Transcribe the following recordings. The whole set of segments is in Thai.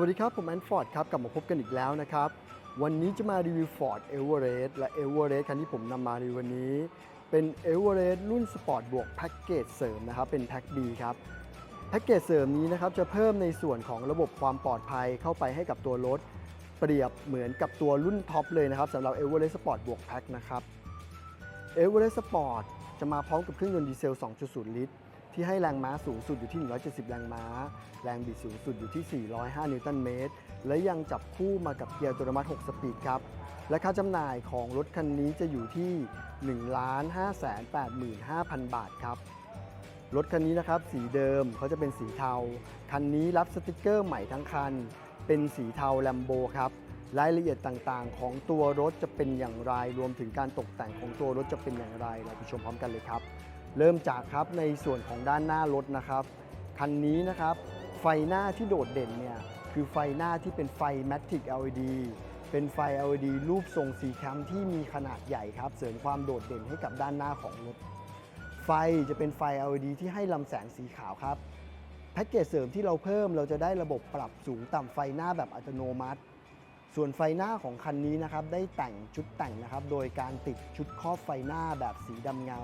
วัสดีครับ ผมแอนฟอร์ดครับกลับมาพบกันอีกแล้วนะครับ วันนี้จะมารีวิว Ford Everest และ Everest คันที่ผมนำมาในวันนี้ เป็น Everest รุ่นสปอร์ตบวกแพ็กเกจเสริมนะครับ เป็นแพ็ก B ครับแพ็กเกจเสริมนี้นะครับจะเพิ่มในส่วนของระบบความปลอดภัยเข้าไปให้กับตัวรถ เปรียบเหมือนกับตัวรุ่นท็อปเลยนะครับสำหรับ Everest Sport บวกแพ็กนะครับ Everest Sport จะมาพร้อมกับเครื่องยนต์ดีเซล 2.0 ลิตร ที่ให้แรงม้าสูงสุดอยู่ที่ 170 แรงม้า แรงบิดสูงสุดอยู่ที่ 405 นิวตันเมตร และยังจับคู่มากับเกียร์อัตโนมัติ 6 สปีดครับ และค่าจำหน่ายของรถคันนี้จะอยู่ที่ 1,585,000 บาทครับรถคันนี้นะครับสีเดิมเขาจะเป็นสีเทา คันนี้รับสติกเกอร์ใหม่ทั้งคัน เป็นสีเทาแลมโบครับรายละเอียดต่างๆ ของตัวรถจะเป็นอย่างไร รวมถึงการตกแต่งของตัวรถจะเป็นอย่างไร เราไปชมพร้อมกันเลยครับ เริ่มจากครับในส่วนของด้านหน้ารถนะครับคันนี้นะครับไฟหน้าที่โดดเด่นเนี่ยคือไฟหน้าที่เป็นไฟ Matic LED เป็นไฟ LED รูปทรงสีแคมที่มีขนาดใหญ่ครับ เสริมความโดดเด่นให้กับด้านหน้าของรถ ไฟจะเป็นไฟ LED ที่ให้ลำแสงสีขาวครับแพ็กเกจเสริมที่เราเพิ่มเราจะได้ระบบปรับสูงต่ำไฟหน้าแบบอัตโนมัติ ส่วนไฟหน้าของคันนี้นะครับได้แต่งชุดแต่งนะครับ โดยการติดชุดครอบไฟหน้าแบบสีดำเงา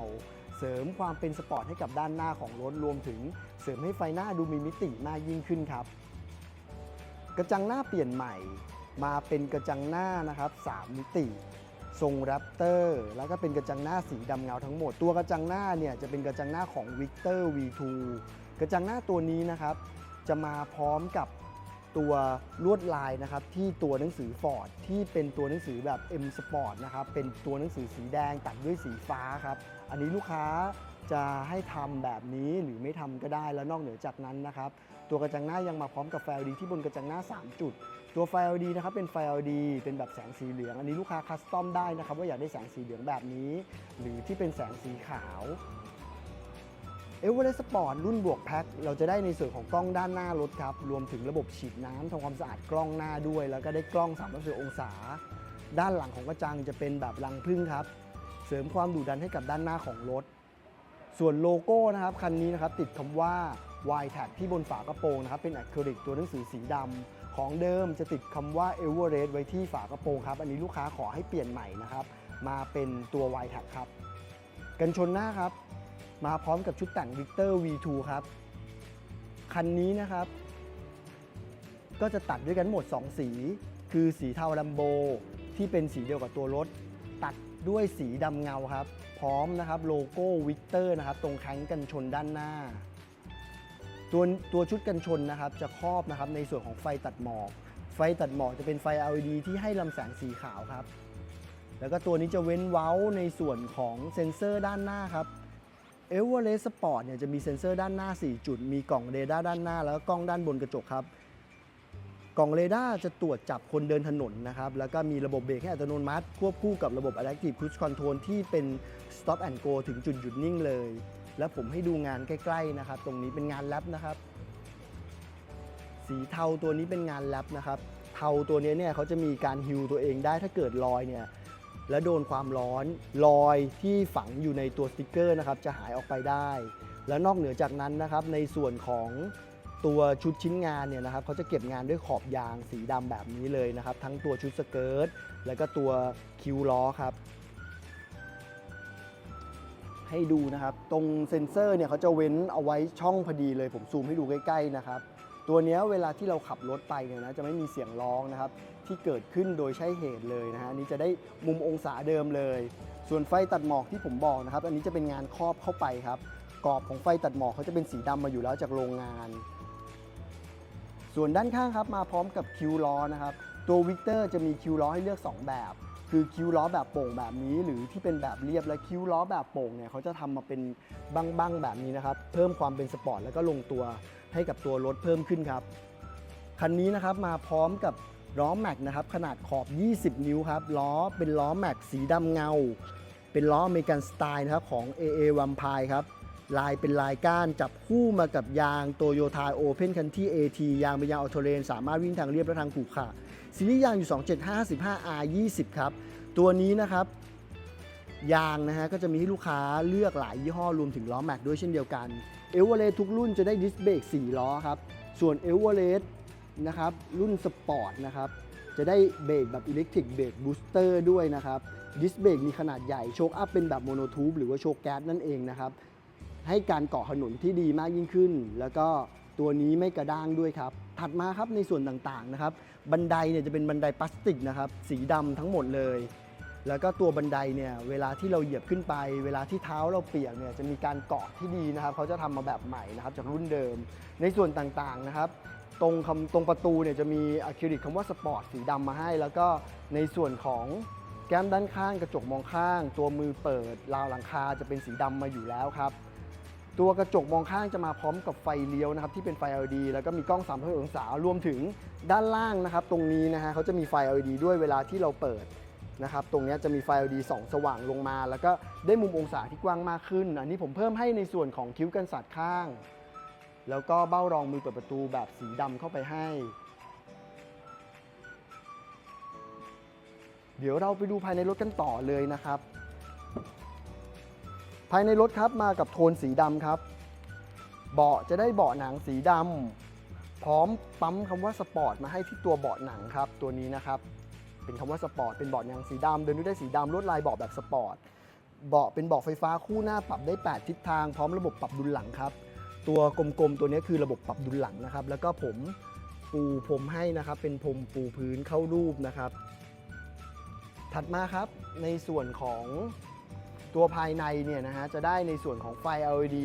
เสริมความเป็นสปอร์ตให้กับด้านหน้าของรถรวมถึงเสริมให้ไฟหน้าดูมีมิติมากยิ่งขึ้นครับ กระจังหน้าเปลี่ยนใหม่ มาเป็นกระจังหน้านะครับ 3 มิติทรงแรปเตอร์แล้วก็เป็นกระจังหน้าสีดำเงาทั้งหมด ตัวกระจังหน้าเนี่ยจะเป็นกระจังหน้าของ Victor V2 กระจังหน้าตัวนี้นะครับ จะมาพร้อมกับตัวลวดลายนะครับที่ตัวหนังสือ Ford ที่เป็นตัวหนังสือแบบ M Sport นะครับเป็นตัวหนังสือสีแดงตัดด้วยสีฟ้าครับ อันนี้ลูกค้าจะให้ทำแบบนี้หรือไม่ทำก็ได้แล้วนอกเหนือจากนั้นนะครับ ตัวกระจังหน้ายังมาพร้อมกับไฟ LED ที่บนกระจังหน้า 3 จุด ตัวไฟ LED นะครับเป็นไฟ LED เป็นแบบแสงสีเหลือง อันนี้ลูกค้าคัสตอมได้นะครับว่าอยากได้แสงสีเหลืองแบบนี้ หรือที่เป็นแสงสีขาวเอเวอเรสต์สปอร์ตรุ่นบวกแพ็คเราจะได้ในส่วนของกล้องด้านหน้ารถครับ รวมถึงระบบฉีดน้ำทำความสะอาดกล้องหน้าด้วย แล้วก็ได้กล้อง360องศา ด้านหลังของกระจังจะเป็นแบบรังพึ่งครับ เสริมความดุดันให้กับด้านหน้าของรถ ส่วนโลโก้นะครับคันนี้นะครับติดคำว่า y t a g ที่บนฝากระโปรงนะครับเป็นอะคริลิกตัวหนังสือสีดำของเดิมจะติดคำว่า Everest ไว้ที่ฝากระโปรงครับ อันนี้ลูกค้าขอให้เปลี่ยนใหม่นะครับมาเป็นตัว y t a g ครับ กันชนหน้าครับ มาพร้อมกับชุดแต่ง Victor V2 ครับคันนี้นะครับ ก็จะตัดด้วยกันหมด 2 สี คือสีเทาลัมโบที่เป็นสีเดียวกับตัวรถ ด้วยสีดำเงาครับ พร้อมนะครับโลโก้วิกเตอร์นะครับตรงแข้งกันชนด้านหน้า ตัวตัวชุดกันชนนะครับจะครอบนะครับในส่วนของไฟตัดหมอก ไฟตัดหมอกจะเป็นไฟ LED ที่ให้ลำแสงสีขาวครับ แล้วก็ตัวนี้จะเว้นเว้าในส่วนของเซ็นเซอร์ด้านหน้าครับเอเวอเรสต์สปอร์ตเนี่ยจะมีเซ็นเซอร์ด้านหน้า 4 จุด มีกล่องเรดาร์ด้านหน้า แล้วก็กล้องด้านบนกระจกครับ กล่องเรดาร์จะตรวจจับคนเดินถนนนะครับ แล้วก็มีระบบเบรกให้อัตโนมัติ ควบคู่กับระบบ Adaptive Cruise Control ที่เป็น Stop and Go ถึงจุดหยุดนิ่งเลย แล้วผมให้ดูงานใกล้ ๆ นะครับ ตรงนี้เป็นงานแลบนะครับ สีเทาตัวนี้เป็นงานแลบนะครับ เทาตัวนี้เนี่ยเขาจะมีการฮิวตัวเองได้ถ้าเกิดรอยเนี่ยแล้วโดนความร้อนรอยที่ฝังอยู่ในตัวสติกเกอร์นะครับจะหายออกไปได้ แล้วนอกเหนือจากนั้นนะครับในส่วนของ ตัวชุดชิ้นงานเนี่ยนะครับเขาจะเก็บงานด้วยขอบยางสีดำแบบนี้เลยนะครับ ทั้งตัวชุดสเกิร์ตแล้วก็ตัวคิวล้อครับ ให้ดูนะครับ ตรงเซ็นเซอร์เนี่ยเขาจะเว้นเอาไว้ช่องพอดีเลย ผมซูมให้ดูใกล้ๆนะครับ ตัวเนี้ยเวลาที่เราขับรถไปเนี่ยนะจะไม่มีเสียงร้องนะครับ ที่เกิดขึ้นโดยใช้เหตุเลยนะฮะนี้จะได้มุมองศาเดิมเลย ส่วนไฟตัดหมอกที่ผมบอกนะครับ อันนี้จะเป็นงานครอบเข้าไปครับกรอบของไฟตัดหมอกเขาจะเป็นสีดำมาอยู่แล้วจากโรงงาน ส่วนด้านข้างครับมาพร้อมกับคิวล้อนะครับตัววิกเตอร์จะมีคิวล้อให้เลือก 2 แบบ คือคิวล้อแบบโป่งแบบนี้ หรือที่เป็นแบบเรียบและคิวล้อแบบโป่งเนี่ยเขาจะทำมาเป็นบังๆแบบนี้นะครับเพิ่มความเป็นสปอร์ตแล้วก็ลงตัวให้กับตัวรถเพิ่มขึ้นครับคันนี้นะครับมาพร้อมกับล้อแม็กนะครับขนาดขอบ 20 นิ้วครับล้อเป็นล้อแม็กสีดำเงา เป็นล้ออเมริกันสไตล์นะครับของ AA Vampire ครับ ลายเป็นลายก้านจับคู่มากับยางโตโยต้าโอเพนคันที่ AT ยางเป็นยางออโตเรนสามารถวิ่งทางเรียบและทางขรุขระซีรีส์ยางอยู่ 275 R 20 ครับ ตัวนี้นะครับยางนะฮะก็จะมีให้ลูกค้าเลือกหลายยี่ห้อรวมถึงล้อแม็กด้วยเช่นเดียวกันเอเวอเรสทุกรุ่นจะได้ดิสเบรก4ล้อครับ ส่วนเอเวอเรสนะครับรุ่นสปอร์ตนะครับจะได้เบรกแบบอิเล็กทริกเบรกบูสเตอร์ด้วยนะครับดิสเบรกมีขนาดใหญ่ โชคอัพเป็นแบบโมโนทูบหรือว่าโชคแก๊สนั่นเองนะครับ ให้การเกาะถนนที่ดีมากยิ่งขึ้น แล้วก็ตัวนี้ไม่กระด้างด้วยครับ ถัดมาครับในส่วนต่างๆนะครับ บันไดเนี่ยจะเป็นบันไดพลาสติกนะครับ สีดำทั้งหมดเลย แล้วก็ตัวบันไดเนี่ยเวลาที่เราเหยียบขึ้นไป เวลาที่เท้าเราเปียกเนี่ยจะมีการเกาะที่ดีนะครับเขาจะทำมาแบบใหม่นะครับจากรุ่นเดิม ในส่วนต่างๆนะครับ ตรงคำตรงประตูเนี่ยจะมีอะคริลิกคำว่าสปอร์ตสีดำมาให้ แล้วก็ในส่วนของแก้มด้านข้างกระจกมองข้าง ตัวมือเปิดราวหลังคาจะเป็นสีดำมาอยู่แล้วครับ ตัวกระจกมองข้างจะมาพร้อมกับไฟเลี้ยวนะครับที่เป็นไฟ LED แล้วก็มีกล้อง360องศารวมถึงด้านล่างนะครับตรงนี้นะฮะเขาจะมีไฟ LED ด้วยเวลาที่เราเปิดนะครับตรงนี้จะมีไฟ LED ส่องสว่างลงมา แล้วก็ได้มุมองศาที่กว้างมากขึ้น อันนี้ผมเพิ่มให้ในส่วนของคิ้วกันสาดข้าง แล้วก็เบ้ารองมือเปิดประตูแบบสีดำเข้าไปให้ เดี๋ยวเราไปดูภายในรถกันต่อเลยนะครับ ภายในรถครับมากับโทนสีดำครับ เบาะจะได้เบาะหนังสีดำพร้อมปั๊มคำว่าสปอร์ตมาให้ที่ตัวเบาะหนังครับ ตัวนี้นะครับ เป็นคำว่าสปอร์ตเป็นเบาะหนังสีดำเดินด้วยได้สีดำลวดลายเบาะแบบสปอร์ตเบาะเป็นเบาะไฟฟ้าคู่หน้าปรับได้ 8 ทิศทางพร้อมระบบปรับดุลหลังครับ ตัวกลมๆตัวนี้คือระบบปรับดุลหลังนะครับ แล้วก็ผมปูพรมให้นะครับ เป็นพรมปูพื้นเข้ารูปนะครับ ถัดมาครับในส่วนของ ตัวภายในเนี่ยนะฮะจะได้ในส่วนของไฟ LED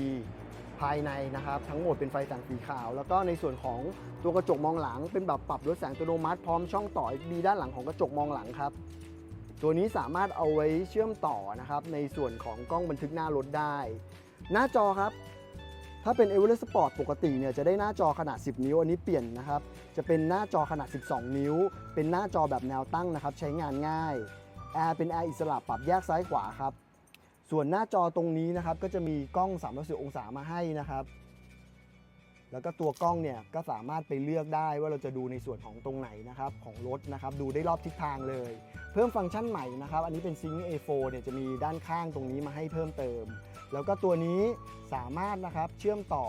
ภายในนะครับทั้งหมดเป็นไฟแสงสีขาว แล้วก็ในส่วนของตัวกระจกมองหลัง เป็นแบบปรับลดแสงอัตโนมัติพร้อมช่องต่อ XD ด้านหลังของกระจกมองหลังครับ ตัวนี้สามารถเอาไว้เชื่อมต่อนะครับในส่วนของกล้องบันทึกหน้ารถได้ หน้าจอครับ ถ้าเป็น e v e r e s t Sport ปกติเนี่ยจะได้หน้าจอขนาด 10 นิ้ว อันนี้เปลี่ยนนะครับ จะเป็นหน้าจอขนาด 12 นิ้ว เป็นหน้าจอแบบแนวตั้งนะครับใช้งานง่ายแอร์เป็นแอร์อิสระปรับแยกซ้ายขวาครับ ส่วนหน้าจอตรงนี้นะครับก็จะมีกล้อง360องศามาให้นะครับ แล้วก็ตัวกล้องเนี่ยก็สามารถไปเลือกได้ว่าเราจะดูในส่วนของตรงไหนนะครับของรถนะครับดูได้รอบทิศทางเลย เพิ่มฟังก์ชันใหม่นะครับ อันนี้เป็น Sync A4 เนี่ยจะมีด้านข้างตรงนี้มาให้เพิ่มเติม แล้วก็ตัวนี้สามารถนะครับเชื่อมต่อ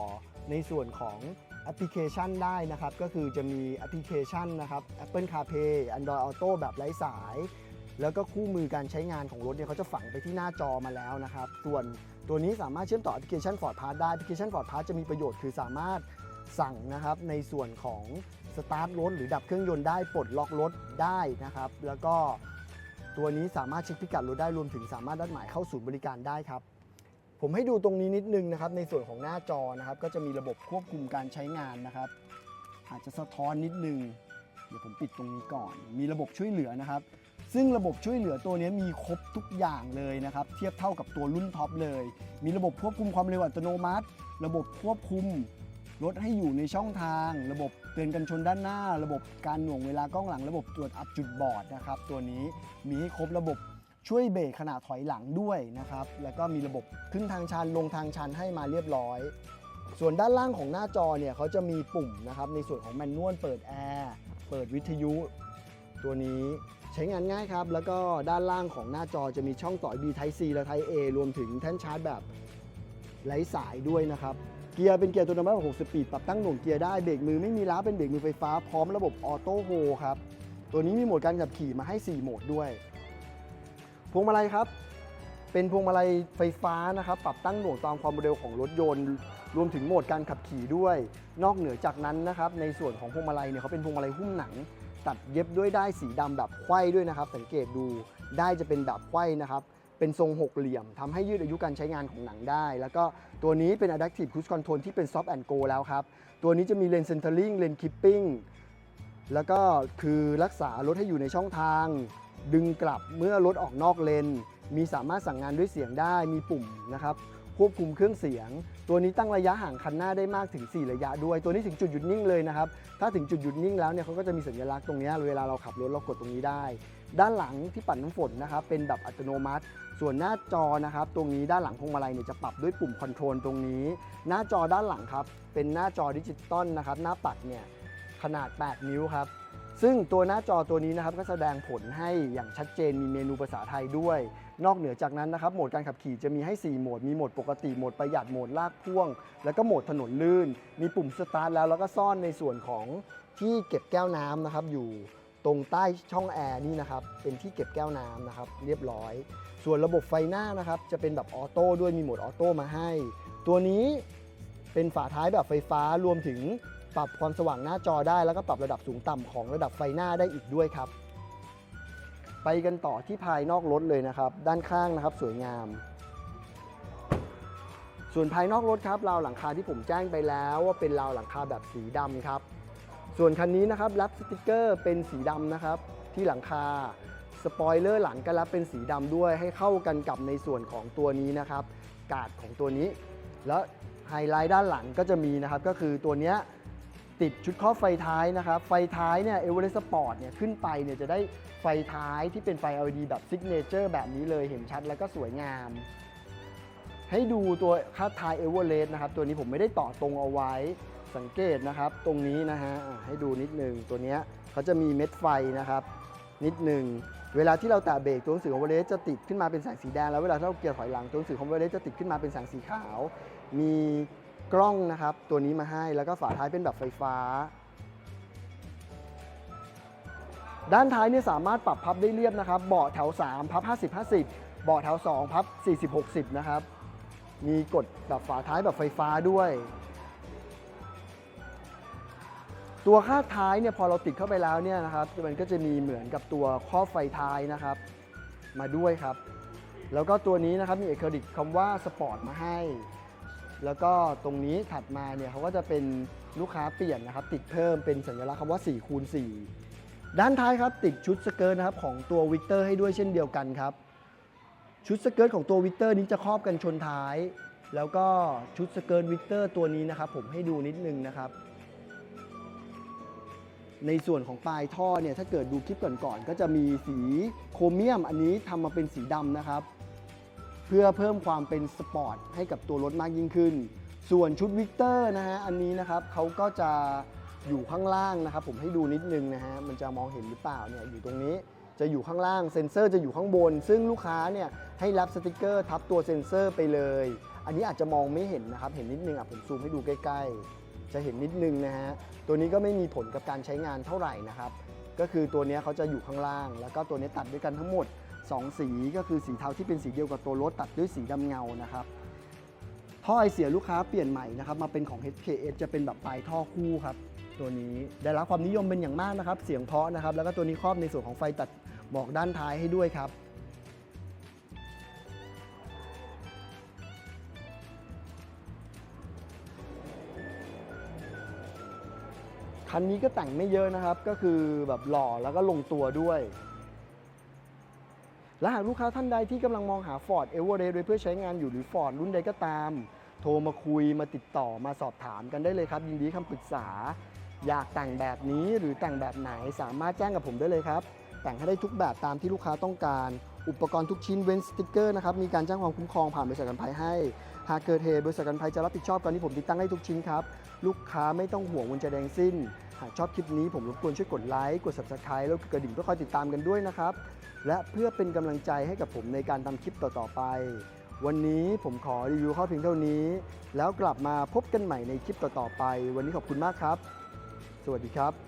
ในส่วนของแอปพลิเคชันได้นะครับ ก็คือจะมีแอปพลิเคชันนะครับ Apple CarPlay Android Auto แบบไร้สาย แล้วก็คู่มือการใช้งานของรถเนี่ยเขาจะฝังไปที่หน้าจอมาแล้วนะครับ ส่วนตัวนี้สามารถเชื่อมต่อแอปพลิเคชัน Ford Pass ได้แอปพลิเคชัน Ford Pass จะมีประโยชน์คือสามารถสั่งนะครับในส่วนของสตาร์ทรถหรือดับเครื่องยนต์ได้ปลดล็อกรถได้นะครับ แล้วก็ตัวนี้สามารถเช็คพิกัดรถได้รวมถึงสามารถนัดหมายเข้าศูนย์บริการได้ครับ ผมให้ดูตรงนี้นิดนึงนะครับ ในส่วนของหน้าจอนะครับ ก็จะมีระบบควบคุมการใช้งานนะครับ อาจจะสะท้อนนิดนึง เดี๋ยวผมปิดตรงนี้ก่อน มีระบบช่วยเหลือนะครับ ซึ่งระบบช่วยเหลือตัวนี้มีครบทุกอย่างเลยนะครับ เทียบเท่ากับตัวรุ่นท็อปเลย มีระบบควบคุมความเร็วอัตโนมัติ ระบบควบคุมรถให้อยู่ในช่องทาง ระบบเตือนกันชนด้านหน้า ระบบการหน่วงเวลากล้องหลัง ระบบตรวจอัพจุดบอดนะครับ ตัวนี้มีให้ครบระบบช่วยเบรกขณะถอยหลังด้วยนะครับ แล้วก็มีระบบขึ้นทางชันลงทางชันให้มาเรียบร้อย ส่วนด้านล่างของหน้าจอเนี่ยเขาจะมีปุ่มนะครับในส่วนของแมนนวลเปิดแอร์เปิดวิทยุ ตัวนี้ ใช้งานง่ายครับ แล้วก็ด้านล่างของหน้าจอจะมีช่องต่อ B Type C และ Type A รวมถึงแท่นชาร์จแบบไร้สายด้วยนะครับ เกียร์เป็นเกียร์ตัวนำแบบ6สปีดปรับตั้งหน่วงเกียร์ได้ เบรกมือไม่มีล้าเป็นเบรกมือไฟฟ้าพร้อมระบบออโต้โฮครับ ตัวนี้มีโหมดการขับขี่มาให้ 4 โหมดด้วย พวงมาลัยครับ เป็นพวงมาลัยไฟฟ้านะครับ ปรับตั้งหน่วงตามความเร็วของรถยนต์ รวมถึงโหมดการขับขี่ด้วย นอกเหนือจากนั้นนะครับ ในส่วนของพวงมาลัยเนี่ยเขาเป็นพวงมาลัยหุ้มหนัง ตัดเย็บด้วยได้สีดำแบบไขว้ด้วยนะครับ สังเกตดูได้จะเป็นแบบไขว้นะครับ เป็นทรงหกเหลี่ยมทำให้ยืดอายุการใช้งานของหนังได้ แล้วก็ตัวนี้เป็น Adaptive Cruise Control ที่เป็น Soft and Go แล้วครับ ตัวนี้จะมี Lane Centering Lane Keeping แล้วก็คือรักษารถให้อยู่ในช่องทาง ดึงกลับเมื่อรถออกนอกเลน มีสามารถสั่งงานด้วยเสียงได้มีปุ่มนะครับ ควบคุมเครื่องเสียง ตัวนี้ตั้งระยะห่างคันหน้าได้มากถึง 4 ระยะด้วย ตัวนี้ถึงจุดหยุดนิ่งเลยนะครับ ถ้าถึงจุดหยุดนิ่งแล้วเนี่ยเขาก็จะมีสัญลักษณ์ตรงนี้เวลาเราขับรถเรากดตรงนี้ได้ ด้านหลังที่ปัดน้ำฝนนะครับเป็นแบบอัตโนมัติ ส่วนหน้าจอนะครับตรงนี้ด้านหลังพวงมาลัยเนี่ยจะปรับด้วยปุ่มคอนโทรลตรงนี้ หน้าจอด้านหลังครับเป็นหน้าจอดิจิตอลนะครับหน้าปัดเนี่ยขนาด 8 นิ้วครับ ซึ่งตัวหน้าจอตัวนี้นะครับก็แสดงผลให้อย่างชัดเจนมีเมนูภาษาไทยด้วย นอกเหนือจากนั้นนะครับโหมดการขับขี่จะมีให้ 4 โหมด มีโหมดปกติโหมดประหยัดโหมดลากพ่วง แล้วก็โหมดถนนลื่น มีปุ่มสตาร์ทแล้วแล้วก็ซ่อนในส่วนของที่เก็บแก้วน้ำนะครับอยู่ตรงใต้ช่องแอร์นี่นะครับเป็นที่เก็บแก้วน้ำนะครับเรียบร้อย ส่วนระบบไฟหน้านะครับจะเป็นแบบออโต้ด้วยมีโหมดออโต้มาให้ ตัวนี้เป็นฝาท้ายแบบไฟฟ้ารวมถึง ปรับความสว่างหน้าจอได้แล้วก็ปรับระดับสูงต่ำของระดับไฟหน้าได้อีกด้วยครับ ไปกันต่อที่ภายนอกรถเลยนะครับ ด้านข้างนะครับสวยงาม ส่วนภายนอกรถครับราวหลังคาที่ผมแจ้งไปแล้วว่าเป็นราวหลังคาแบบสีดำครับ ส่วนคันนี้นะครับรับสติกเกอร์เป็นสีดำนะครับ ที่หลังคาสปอยเลอร์หลังก็รับเป็นสีดำด้วยให้เข้ากันกับในส่วนของตัวนี้นะครับ กาดของตัวนี้ แล้วไฮไลท์ด้านหลังก็จะมีนะครับก็คือตัวเนี้ย ติดชุดครอบไฟท้ายนะครับไฟท้ายเนี่ยเอเวอเรสต์สปอร์ตเนี่ยขึ้นไปเนี่ยจะได้ไฟท้ายที่เป็นไฟ LED แบบซิกเนเจอร์แบบนี้เลยเห็นชัดแล้วก็สวยงาม ให้ดูตัวคาดท้ายเอเวอเรสต์นะครับตัวนี้ผมไม่ได้ต่อตรงเอาไว้สังเกตนะครับ ตรงนี้นะฮะให้ดูนิดนึงตัวเนี้ยเขาจะมีเม็ดไฟนะครับ นิดหนึ่งเวลาที่เราแตะเบรกตัวหนังสือของเวเลสจะติดขึ้นมาเป็นแสงสีแดงแล้วเวลาที่เราเกียร์ถอยหลังตัวหนังสือของเวเลสจะติดขึ้นมาเป็นแสงสีขาว มี กล้องนะครับ ตัวนี้มาให้แล้วก็ฝาท้ายเป็นแบบไฟฟ้า ด้านท้ายเนี่ยสามารถปรับพับได้เรียบนะครับ เบาะแถว 3 พับ 50 50 เบาะแถว 2 พับ 40 60 นะครับ มีกดแบบฝาท้ายแบบไฟฟ้าด้วย ตัวคาดท้ายเนี่ยพอเราติดเข้าไปแล้วเนี่ยนะครับมันก็จะมีเหมือนกับตัวครอบไฟท้ายนะครับ มาด้วยครับ แล้วก็ตัวนี้นะครับมีเอกลิกคำว่าสปอร์ตมาให้ แล้วก็ตรงนี้ถัดมาเนี่ยเขาก็จะเป็นลูกค้าเปลี่ยนนะครับ ติดเพิ่มเป็นสัญลักษณ์คำว่า4คูณ4ด้านท้ายครับติดชุดสเกิร์ตนะครับของตัววิกเตอร์ให้ด้วยเช่นเดียวกันครับ ชุดสเกิร์ตของตัววิกเตอร์นี้จะครอบกันชนท้าย แล้วก็ชุดสเกิร์ตวิกเตอร์ตัวนี้นะครับผมให้ดูนิดนึงนะครับ ในส่วนของปลายท่อเนี่ยถ้าเกิดดูคลิปก่อนๆก็จะมีสีโครเมียมอันนี้ทำมาเป็นสีดำนะครับ เพื่อเพิ่มความเป็นสปอร์ตให้กับตัวรถมากยิ่งขึ้น ส่วนชุดวิกเตอร์นะฮะอันนี้นะครับเขาก็จะอยู่ข้างล่างนะครับ ผมให้ดูนิดนึงนะฮะมันจะมองเห็นหรือเปล่าเนี่ยอยู่ตรงนี้จะอยู่ข้างล่างเซ็นเซอร์จะอยู่ข้างบน ซึ่งลูกค้าเนี่ยให้รับสติกเกอร์ทับตัวเซ็นเซอร์ไปเลย อันนี้อาจจะมองไม่เห็นนะครับ เห็นนิดนึงอะผมซูมให้ดูใกล้ๆ จะเห็นนิดนึงนะฮะตัวนี้ก็ไม่มีผลกับการใช้งานเท่าไหร่นะครับ ก็คือตัวนี้เขาจะอยู่ข้างล่าง แล้วก็ตัวนี้ตัดด้วยกันทั้งหมด 2 สีก็คือสีเทาที่เป็นสีเดียวกับตัวรถตัดด้วยสีดำเงานะครับท่อไอเสียลูกค้าเปลี่ยนใหม่นะครับมาเป็นของ HKS จะเป็นแบบปลายท่อคู่ครับตัวนี้ได้รับความนิยมเป็นอย่างมากนะครับ เสียงเพาะนะครับ แล้วก็ตัวนี้ครอบในส่วนของไฟตัดหมอกด้านท้ายให้ด้วยครับ คันนี้ก็แต่งไม่เยอะนะครับ ก็คือแบบหล่อแล้วก็ลงตัวด้วย และหากลูกค้าท่านใดที่กำลังมองหา Ford e v e r e s t ไว้เพื่อใช้งานอยู่หรือ Ford รุ่นใดก็ตาม โทรมาคุยมาติดต่อมาสอบถามกันได้เลยครับ ยินดีคำปรึกษา อยากแต่งแบบนี้หรือแต่งแบบไหนสามารถแจ้งกับผมได้เลยครับ แต่งให้ได้ทุกแบบตามที่ลูกค้าต้องการ อุปกรณ์ทุกชิ้นเว้นสติกเกอร์นะครับมีการแจ้งความคุ้มครองผ่านบริษัทกันภัยให้ หากเกิดเหตุบริษัทกันภัยจะรับผิดชอบตอนนี้ผมติดตั้งให้ทุกชิ้นครับลูกค้าไม่ต้องห่วงวันจะแดงสิ้น หากชอบคลิปนี้ผมรบกวนช่วยกดไลค์ กด subscribe แล้วกดกระดิ่งเพื่อคอยติดตามกันด้วยนะครับ และเพื่อเป็นกำลังใจให้กับผมในการทำคลิปต่อ ๆ ไป วันนี้ผมขอรีวิวข้อเพียงเท่านี้ แล้วกลับมาพบกันใหม่ในคลิปต่อ ๆ ไป วันนี้ขอบคุณมากครับ สวัสดีครับ